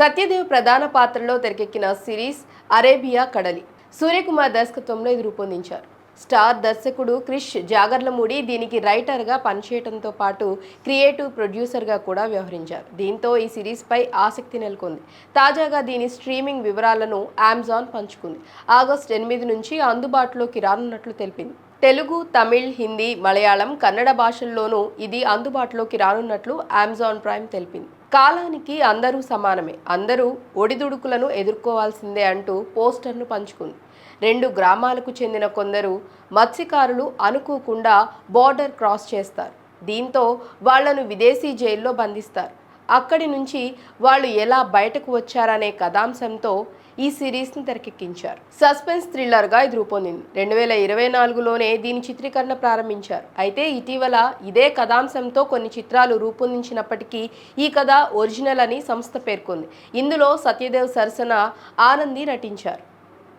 సత్యదేవ్ ప్రధాన పాత్రలో తెరకెక్కిన సిరీస్ అరేబియా కడలి. సూర్యకుమార్ దర్శకత్వంలో ఇది రూపొందించారు. స్టార్ దర్శకుడు క్రిష్ జాగర్లమూడి దీనికి రైటర్గా పనిచేయడంతో పాటు క్రియేటివ్ ప్రొడ్యూసర్గా కూడా వ్యవహరించారు. దీంతో ఈ సిరీస్పై ఆసక్తి నెలకొంది. తాజాగా దీని స్ట్రీమింగ్ వివరాలను అమెజాన్ పంచుకుంది. ఆగస్టు ఎనిమిది నుంచి అందుబాటులోకి రానున్నట్లు తెలిపింది. తెలుగు తమిళ్ హిందీ మలయాళం కన్నడ భాషల్లోనూ ఇది అందుబాటులోకి రానున్నట్లు అమెజాన్ ప్రైమ్ తెలిపింది. కాలానికి అందరూ సమానమే. అందరూ ఒడిదుడుకులను ఎదుర్కోవాల్సిందే అంటూ పోస్టర్ను పంచుకుంది. రెండు గ్రామాలకు చెందిన కొందరు మత్స్యకారులు అనుకోకుండా బోర్డర్ క్రాస్ చేస్తారు. దీంతో వాళ్ళను విదేశీ జైల్లో బంధిస్తారు. అక్కడి నుంచి వాళ్ళు ఎలా బయటకు వచ్చారనే కథాంశంతో ఈ సిరీస్ని తెరకెక్కించారు. సస్పెన్స్ థ్రిల్లర్గా ఇది రూపొందింది రెండు వేల ఇరవై నాలుగులోనే దీని చిత్రీకరణ ప్రారంభించారు. అయితే ఇటీవల ఇదే కథాంశంతో కొన్ని చిత్రాలు రూపొందించినప్పటికీ ఈ కథ ఒరిజినల్ అని సంస్థ పేర్కొంది. ఇందులో సత్యదేవ్ సరసన ఆనంది నటించారు.